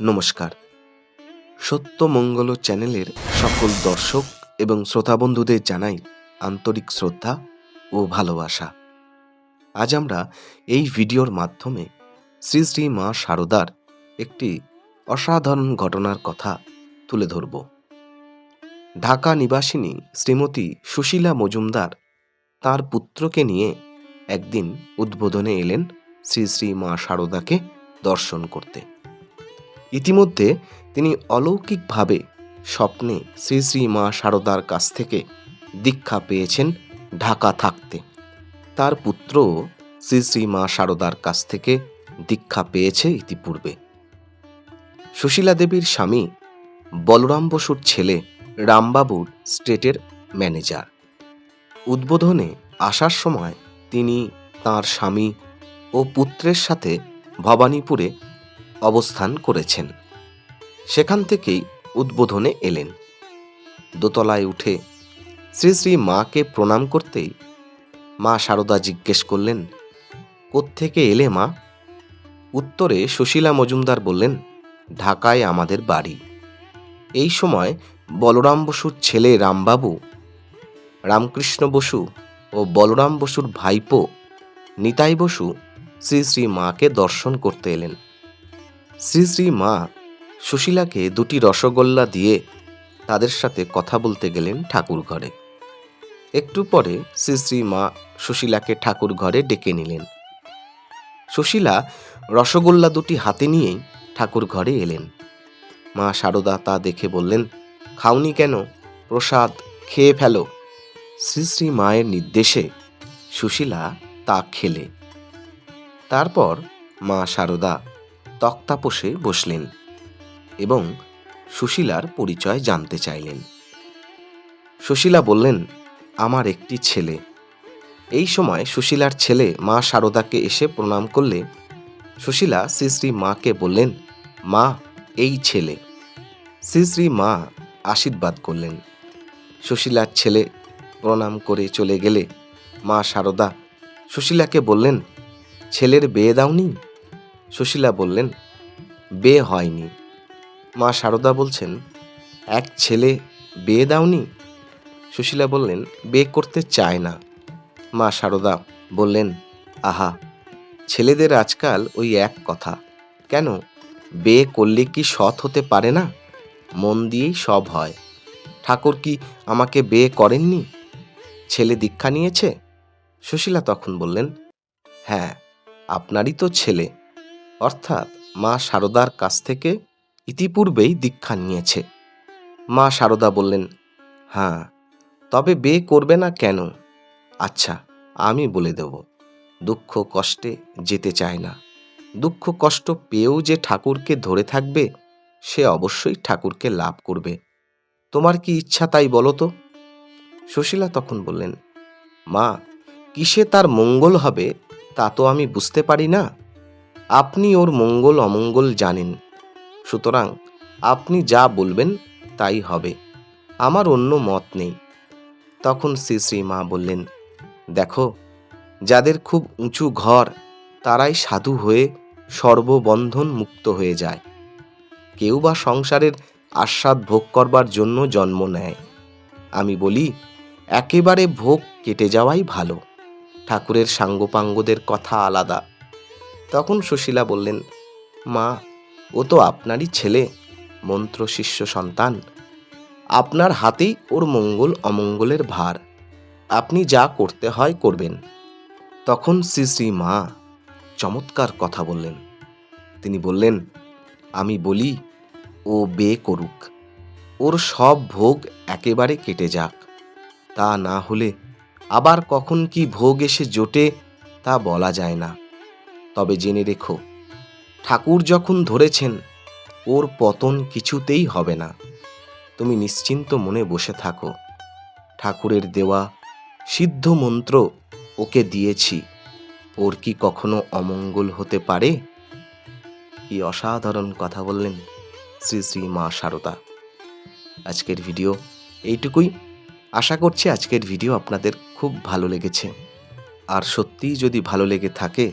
নমস্কার। সত্যমঙ্গল চ্যানেলের সকল দর্শক এবং শ্রোতা বন্ধুদের জানাই আন্তরিক শ্রদ্ধা ও ভালোবাসা। আজ আমরা এই ভিডিওর মাধ্যমে শ্রী শ্রী মা শারদার একটি অসাধারণ ঘটনার কথা তুলে ধরব। ঢাকা নিবাসিনী শ্রীমতী সুশীলা মজুমদার তার পুত্রকে নিয়ে একদিন উদ্বোধনে এলেন শ্রী শ্রী মা শারদাকে দর্শন করতে। ইতিমধ্যে তিনি অলৌকিকভাবে স্বপ্নে শ্রী শ্রী মা শারদার কাছ থেকে দীক্ষা পেয়েছেন ঢাকা থাকতে। তার পুত্র শ্রী শ্রী মা শারদার কাছ থেকে দীক্ষা পেয়েছে ইতিপূর্বে। সুশীলা দেবীর স্বামী বলরাম বসুর ছেলে রামবাবুর স্টেটের ম্যানেজার। উদ্বোধনে আসার সময় তিনি তার স্বামী ও পুত্রের সাথে ভবানীপুরে অবস্থান করেছেন। সেখান থেকেই উদ্বোধনে এলেন। দোতলায় উঠে শ্রী শ্রী মাকে প্রণাম করতেই মা শারদা জিজ্ঞেস করলেন, কোত্থেকে এলে মা? উত্তরে সুশীলা মজুমদার বললেন, ঢাকায় আমাদের বাড়ি। এই সময় বলরাম বসুর ছেলে রামবাবু, রামকৃষ্ণ বসু ও বলরাম বসুর ভাইপো নিতাই বসু শ্রী শ্রী মাকে দর্শন করতে এলেন। শ্রী শ্রী মা সুশীলাকে দুটি রসগোল্লা দিয়ে তাদের সাথে কথা বলতে গেলেন ঠাকুর ঘরে একটু পরে শ্রী শ্রী মা সুশীলাকে ঠাকুর ঘরে ডেকে নিলেন। সুশীলা রসগোল্লা দুটি হাতে নিয়েই ঠাকুর ঘরে এলেন। মা শারদা তা দেখে বললেন, খাওনি কেন? প্রসাদ খেয়ে ফেলো। শ্রী শ্রী মায়ের নির্দেশে সুশীলা তা খেলে। তারপর মা শারদা তক্তাপোষে বসলেন এবং সুশীলার পরিচয় জানতে চাইলেন। সুশীলা বললেন, আমার একটি ছেলে। এই সময় সুশীলার ছেলে মা শারদাকে এসে প্রণাম করলে সুশীলা শ্রী শ্রী মাকে বললেন, মা, এই ছেলে। শ্রী শ্রী মা আশীর্বাদ করলেন। সুশীলার ছেলে প্রণাম করে চলে গেলে মা শারদা সুশীলাকে বললেন, ছেলের বিয়ে দাওনি? সুশীলা বললেন, বিয়ে হয়নি। মা শারদা বলছেন, এক ছেলে বিয়ে দাওনি? সুশীলা বললেন, বিয়ে করতে চায় না। মা শারদা বললেন, আহা, ছেলেদের আজকাল ওই এক কথা। কেন? বিয়ে করলে কি সৎ হতে পারে না? মন দিয়েই সব হয়। ঠাকুর কি আমাকে বিয়ে করেননি? ছেলে দীক্ষা নিয়েছে? সুশীলা তখন বললেন হ্যাঁ আপনারই তো ছেলে। অর্থাৎ মা শারদার কাছ থেকে ইতিপূর্বেই দীক্ষা নিয়েছে। মা শারদা বললেন হ্যাঁ তবে বিয়ে করবে না কেন? আচ্ছা আমি বলে দেব। দুঃখ কষ্টে যেতে চায় না। দুঃখ কষ্ট পেয়েও যে ঠাকুরকে ধরে থাকবে, সে অবশ্যই ঠাকুরকে লাভ করবে। তোমার কি ইচ্ছা তাই বলো তো? সুশীলা তখন বললেন, মা, কিসে তার মঙ্গল হবে তা তো আমি বুঝতে পারি না। আপনি ওর মঙ্গল অমঙ্গল জানেন। সুতরাং আপনি যা বলবেন তাই হবে। আমার অন্য মত নেই। তখন শ্রী শ্রী মা বললেন, দেখো, যাদের খুব উঁচু ঘর, তারাই সাধু হয়ে সর্ববন্ধন মুক্ত হয়ে যায়। কেউ বা সংসারের আস্বাদ ভোগ করবার জন্য জন্ম নেয়। আমি বলি, একেবারে ভোগ কেটে যাওয়াই ভালো। ঠাকুরের সাঙ্গপাঙ্গদের কথা আলাদা। তখন সুশীলা বললেন, মা, ও তো আপনারই ছেলে, মন্ত্র শিষ্য সন্তান। আপনার হাতেই ওর মঙ্গল অমঙ্গলের ভার। আপনি যা করতে হয় করবেন। তখন শ্রী শ্রী মা চমৎকার কথা বললেন। তিনি বললেন, আমি বলি, ও বে করুক। ওর সব ভোগ একেবারে কেটে যাক। তা না হলে আবার কখন কি ভোগ এসে জোটে তা বলা যায় না। তবে জেনে রেখো, ঠাকুর যখন ধরেছেন, ওর পতন কিছুতেই হবে না। তুমি নিশ্চিন্ত মনে বসে থাকো। ঠাকুরের দেওয়া সিদ্ধ মন্ত্র ওকে দিয়েছি। ওর কি কখনো অমঙ্গল হতে পারে? কি অসাধারণ কথা বললেন শ্রী শ্রী মা সারদা। আজকের ভিডিও এইটুকুই। আশা করছি আজকের ভিডিও আপনাদের খুব ভালো লেগেছে। আর সত্যিই যদি ভালো লেগে থাকে